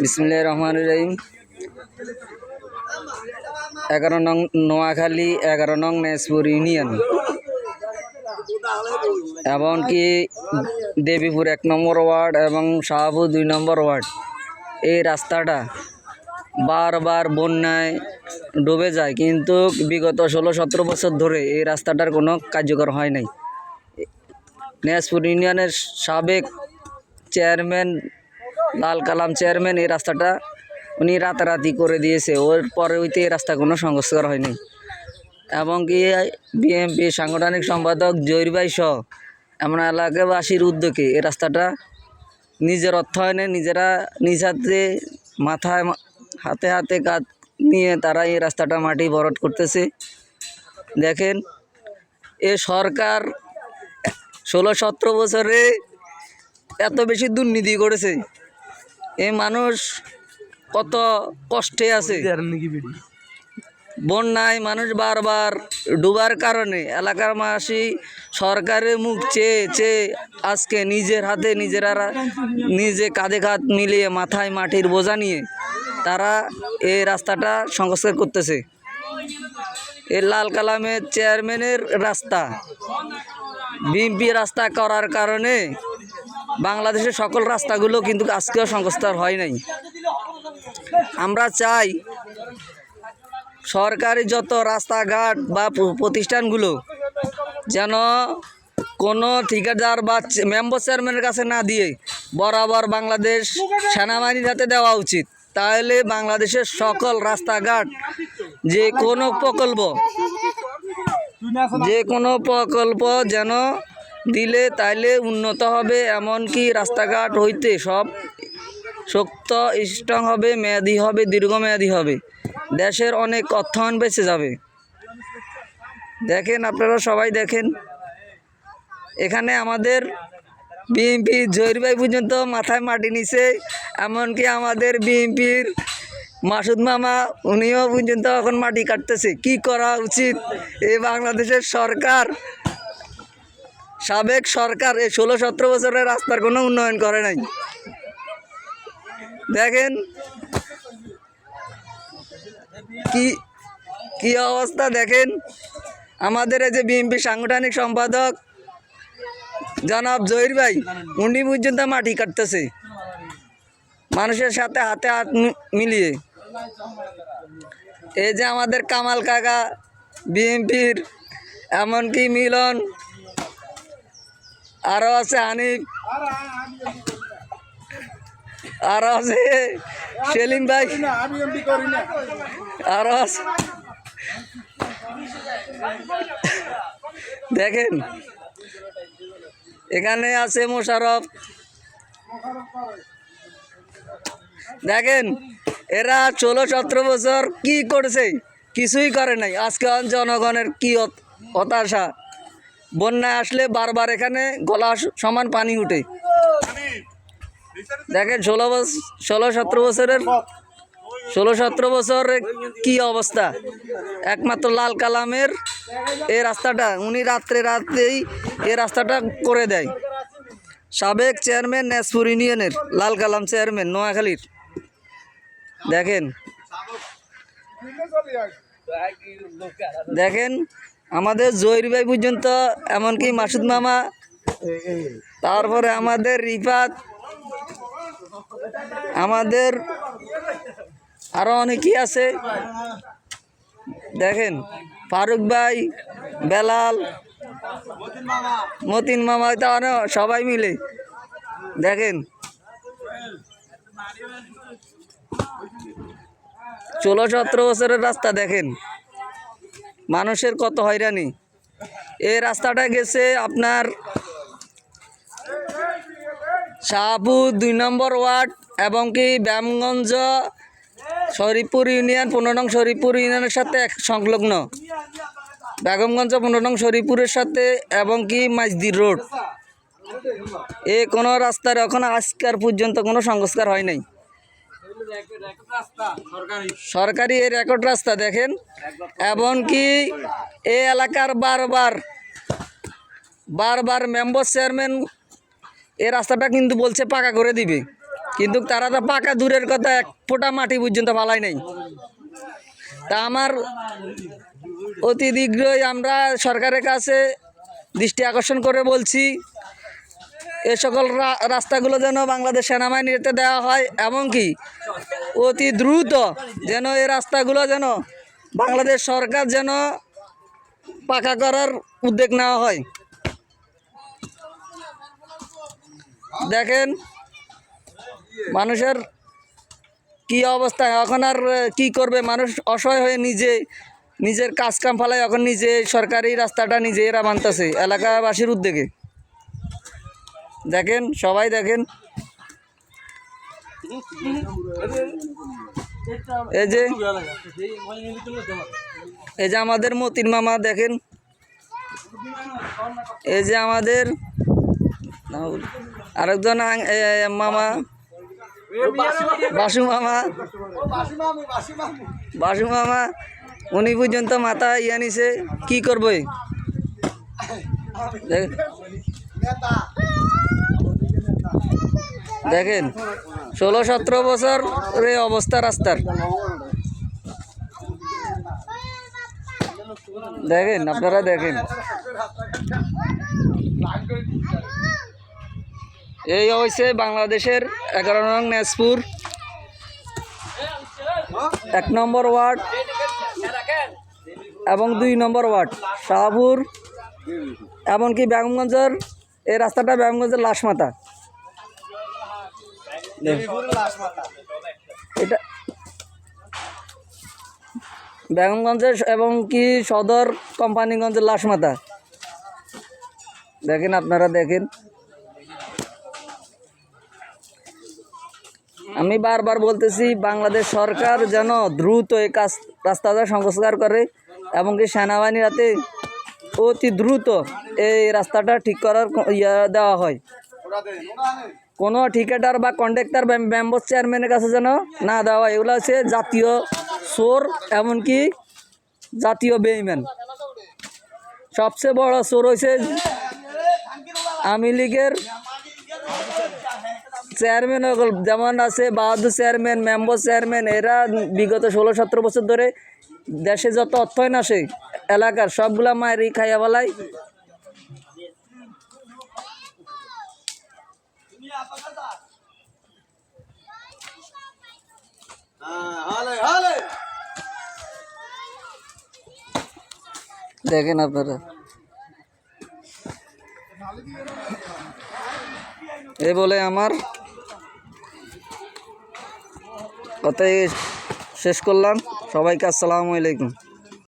বিসমুল্লাহ রহমান রহিম। এগারো নং নোয়াখালী, এগারো নং নেসপুর ইউনিয়ন। এমনকি দেবীপুর এক নম্বর ওয়ার্ড এবং শাহপুর দুই নম্বর ওয়ার্ড। এই রাস্তাটা বারবার বন্যায় ডুবে যায়, কিন্তু বিগত ষোলো সতেরো বছর ধরে এই রাস্তাটার কোনো কার্যকর হয় নাই। নেসপুর ইউনিয়নের সাবেক চেয়ারম্যান লাল কালাম চেয়ারম্যান এই রাস্তাটা উনি রাতারাতি করে দিয়েছে। ওর পরে হইতে এই রাস্তা কোনো সংস্কার হয়নি। এবং কি বিএনপি সাংগঠনিক সম্পাদক জহির সহ আমরা এলাকাবাসীর উদ্যোগে এই রাস্তাটা নিজের অর্থায়নে নিজেরা নিজ হাতে মাথায় হাতে হাতে কাজ নিয়ে তারা এই রাস্তাটা মাটি ভরট করতেছে। দেখেন, এ সরকার ষোলো সতেরো বছরে এত বেশি দুর্নীতি করেছে। এ মানুষ কত কষ্টে আছে। বন্যায় মানুষ বারবার ডুবার কারণে এলাকার মাসি সরকারের মুখ চেয়ে চেয়ে আজকে নিজের হাতে নিজেরা নিজে কাঁধে কাঁধ মিলিয়ে মাথায় মাটির বোঝা নিয়ে তারা এই রাস্তাটা সংস্কার করতেছে। এই লাল কালামের চেয়ারম্যানের রাস্তা। বিএমপি রাস্তা করার কারণে বাংলাদেশের সকল রাস্তাগুলো কিন্তু আজকেও সংস্কার হয় নাই। আমরা চাই সরকারি যত রাস্তাঘাট বা প্রতিষ্ঠানগুলো যেন কোনো ঠিকাদার বা মেম্বার চেয়ারম্যানের কাছে না দিয়ে বরাবর বাংলাদেশ সেনাবাহিনীর হাতে দেওয়া উচিত, তাহলে বাংলাদেশের সকল রাস্তাঘাট যে কোনো প্রকল্প, যে কোনো প্রকল্প যেন দিলে তাইলে উন্নত হবে, এমনকি রাস্তাঘাট হইতে সব শক্ত স্ট্রং হবে, মেয়াদি হবে, দীর্ঘমেয়াদি হবে। দেশের অনেক অর্থায়ন বেঁচে যাবে। দেখেন আপনারা সবাই দেখেন। এখানে আমাদের বিএনপি জহির ভাই পর্যন্ত মাথায় মাটি নিছে, এমনকি আমাদের বিএনপির মাসুদ মামা, উনিও পর্যন্ত এখন মাটি কাটতেছে। কি করা উচিত? এই বাংলাদেশের সরকার সাবেক সরকার এই ষোলো সতেরো বছরের রাস্তার কোনো উন্নয়ন করে নাই। দেখেন কি কি অবস্থা দেখেন। আমাদের এই যে বিএনপি সাংগঠনিক সম্পাদক জনাব জহির ভাই, উনি পর্যন্ত মাটি কাটতেছে। মানুষের সাথে হাতে হাত মিলিয়ে। এই যে আমাদের কামাল কাকা, বিএনপির এমনকি মিলন আরও আছে হানিফ। আরও আছে সেলিম ভাই। আরও আছে। দেখেন। এখানে আছে মোশারফ। দেখেন, এরা ষোলো সতেরো বছর কি করেছে? কিছুই করে নাই। আজকে জনগণের কি হতাশা? বন্যা আসলে বারবার এখানে গলা সমান পানি উঠে। দেখেন ষোলো বছর ষোলো, সতেরো বছরের ষোলো, সতেরো বছরের কি অবস্থা? একমাত্র লাল কালামের এই রাস্তাটা। উনি রাত্রে রাত্রেই এই রাস্তাটা করে দেয়। সাবেক চেয়ারম্যান নেসপুর ইউনিয়নের লাল কালাম চেয়ারম্যান নোয়াখালীর। দেখেন। দেখেন আমাদের জহির ভাই পর্যন্ত, এমনকি মাসুদ মামা, তারপরে আমাদের রিফাত, আমাদের আরও অনেকেই আছে। দেখেন, ফারুক ভাই, বেলাল, মতিন মামা তো অনেক সবাই মিলে। দেখেন, ষোলো সতেরো বছরের রাস্তা দেখেন। মানুষের কত হয়রানি। এই রাস্তাটা গেছে আপনার শাহপুর দুই নম্বর ওয়ার্ড এবং কি ব্যায়ামগঞ্জ শরীফপুর ইউনিয়ন, পনেরো নং শরীফপুর ইউনিয়নের সাথে এক সংলগ্ন। বেগমগঞ্জ, পনেরো নং শরীফপুরের সাথে এবং কি মাইজদির রোড। এ কোনো রাস্তার এখন আজকার পর্যন্ত কোনো সংস্কার হয় নাই। সরকারি এই রেকর্ড রাস্তা দেখেন এবং কি এই এলাকার বারবার বারবার মেম্বার চেয়ারম্যান এ রাস্তাটা কিন্তু বলছে পাকা করে দিবে। কিন্তু তারা তো পাকা দূরের কথা, এক ফোঁটা মাটি পর্যন্ত ফালাই নাই। তা আমার অতি শীঘ্রই আমরা সরকারের কাছে দৃষ্টি আকর্ষণ করে বলছি এ সকল রাস্তাগুলো যেন বাংলাদেশ সেনাবাহিনীতে দেওয়া হয় এমনকি অতি দ্রুত যেন এই রাস্তাগুলো যেন বাংলাদেশ সরকার যেন পাকা করার উদ্যোগ নেওয়া হয়। দেখেন, মানুষের কি অবস্থা? এখন আর কি করবে? মানুষ অসহায় হয়ে নিজে, নিজের কাজ কাম ফালায় এখন নিজে সরকারি রাস্তাটা নিজে এরা মানতেছে এলাকাবাসীর উদ্যোগে। দেখেন সবাই দেখেন এই যে এই যে আমাদের মতিন মামা দেখেন এই যে আমাদের আরেকজন মামা বাসু মামা বাসু মামা উনি পর্যন্ত মাথা ইয়া নিছে কি করবে দেখেন, ষোলো সতেরো বছর এই অবস্থা রাস্তার। দেখেন, আপনারা দেখেন। এই হয়েছে বাংলাদেশের এগারো নং নেসপুর এক নম্বর ওয়ার্ড এবং দুই নম্বর ওয়ার্ড, শাহপুর। এমনকি বেগমগঞ্জের এই রাস্তাটা বেগমগঞ্জের লাশমাতা। এটা বেগমগঞ্জের এবং কি সদর কোম্পানিগঞ্জের লাশমাতা। দেখেন আপনারা দেখেন। আমি বারবার বলতেছি বাংলাদেশ সরকার যেন দ্রুত এই কাজ রাস্তাটা সংস্কার করে এবং কি সেনাবাহিনী রাতে অতি দ্রুত এই রাস্তাটা ঠিক করার ইয়া দেওয়া হয়। কোনো ঠিকাদার বা কন্ডাক্টর বা মেম্বার চেয়ারম্যানের কাছে যেন না দেওয়া এগুলো হচ্ছে জাতীয় চোর, এমনকি জাতীয় বেইম্যান সবচেয়ে বড় চোর হয়েছে আওয়ামী লীগের চেয়ারম্যান যেমন আছে বাহাদুর চেয়ারম্যান মেম্বার চেয়ারম্যান এরা বিগত ষোলো সতেরো বছর ধরে দেশে যত অর্থায়ন আসে এলাকার সবগুলা মায়েরই খাইয়া বলাই। দেখেন আপনারা। এই বলে আমার। কথাই শেষ করলাম। সবাইকে আসসালামু আলাইকুম।